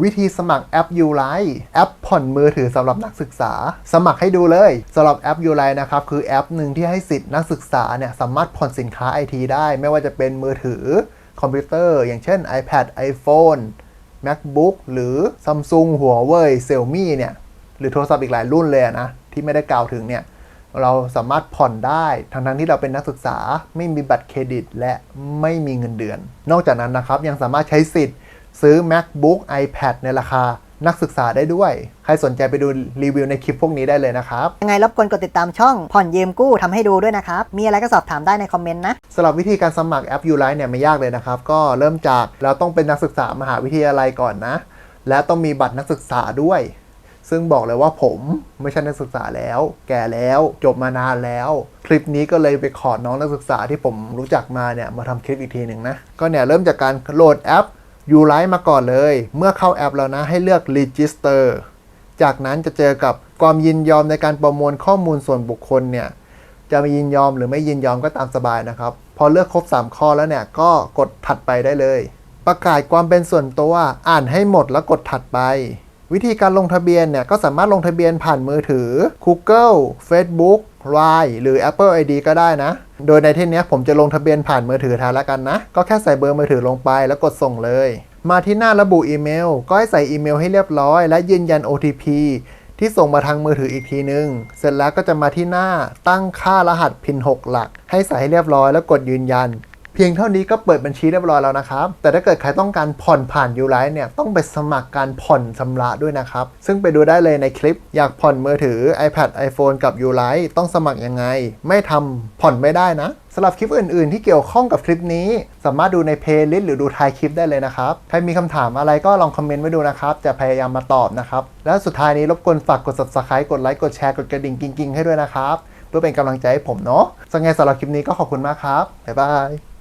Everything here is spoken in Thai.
วิธีสมัครแอป u l i แอปผ่อนมือถือสำหรับนักศึกษา สมัครให้ดูเลยสำหรับแอป u l i นะครับคือแอปหนึ่งที่ให้สิทธิ์นักศึกษาเนี่ยสามารถผ่อนสินค้าไอทีได้ ไม่ว่าจะเป็นมือถือ คอมพิวเตอร์ อย่างเช่น iPad iPhone MacBook หรือ Samsung Huawei Xiaomi เนี่ยหรือโทรศัพท์อีกหลายรุ่นเลยนะที่ไม่ได้กล่าวถึงเนี่ยเราสามารถผ่อนได้ทั้งทั้งๆที่เราเป็นนักศึกษา ไม่มีบัตรเครดิต และไม่มีเงินเดือน นอกจากนั้นนะครับยังสามารถใช้สิทธิ์ ซื้อ MacBook iPad ในราคานักศึกษาได้ด้วย ใครสนใจไปดูรีวิวในคลิปพวกนี้ได้เลยนะครับ ยังไงรบกวนกดติดตามช่องผ่อนยืมกู้ทำให้ดูด้วยนะครับ มีอะไรก็สอบถามได้ในคอมเมนต์นะสำหรับวิธีการสมัครแอป Uline เนี่ยไม่ยากเลยนะครับ ก็เริ่มจากเราต้องเป็นนักศึกษามหาวิทยาลัยก่อนนะ และต้องมีบัตรนักศึกษาด้วย ซึ่งบอกเลยว่าผมไม่ใช่นักศึกษาแล้ว แก่แล้วจบมานานแล้ว คลิปนี้ก็เลยไปขอน้องนักศึกษาที่ผมรู้จักมาเนี่ยมาทำคลิปอีกทีหนึ่งนะก็เนี่ยเริ่มจากการโหลดแอป Uline มาก่อนเลย เมื่อเข้าแอปแล้วนะให้เลือก Register จากนั้นจะเจอกับความยินยอมในการประมวลข้อมูลส่วนบุคคลเนี่ยจะมายินยอมหรือไม่ยินยอมก็ตามสบายนะครับ พอเลือกครบ 3 ข้อแล้วเนี่ยก็กดถัดไปได้เลย ประกาศความเป็นส่วนตัวอ่านให้หมดแล้วกดถัดไป วิธีการลงทะเบียนเนี่ยก็สามารถลงทะเบียนผ่านมือถือ Google Facebook Line หรือ Apple ID ก็ได้นะ โดยในที่นี้ผมจะลงทะเบียนผ่านมือถือแทนแล้วกันนะ ก็แค่ใส่เบอร์มือถือลงไปแล้วกดส่งเลย มาที่หน้าระบุอีเมล ก็ให้ใส่อีเมลให้เรียบร้อย และยืนยัน OTP ที่ส่งมาทางมือถืออีกทีนึง เสร็จแล้วก็จะมาที่หน้าตั้งค่ารหัสพิน 6 หลัก ให้ใส่ให้เรียบร้อยแล้วกดยืนยัน พียงเท่านี้ก็เปิดบัญชีเรียบร้อยแล้วนะครับ แต่ถ้าเกิดใครต้องการผ่อนผ่านยูไลท์เนี่ยต้องไปสมัครการผ่อนชำระด้วยนะครับ ซึ่งไปดูได้เลยในคลิป อยากผ่อนมือถือ iPad iPhone กับ u l i t e ต้องสมัครยังไง ไม่ทำผ่อนไม่ได้นะสำหรับคลิปอื่น ๆ ที่เกี่ยวข้องกับคลิปนี้ สามารถดูในเพลย์ลิสต์หรือดูท้ายคลิปได้เลยนะครับ ใครมีคำถามอะไรก็ลองคอมเมนต์ไว้ดูนะครับ จะพยายามมาตอบนะครับ และสุดท้ายนี้รบกวนฝากกด subscribe กดไลค์ กดแชร์ กดกระดิ่ง กิ้งๆ ให้ด้วยนะครับ เพื่อเป็นกำลังใจให้ผมเนาะสำหรับไงสำหรับคลิปนี้ก็ขอบคุณมากครับ บ๊ายบาย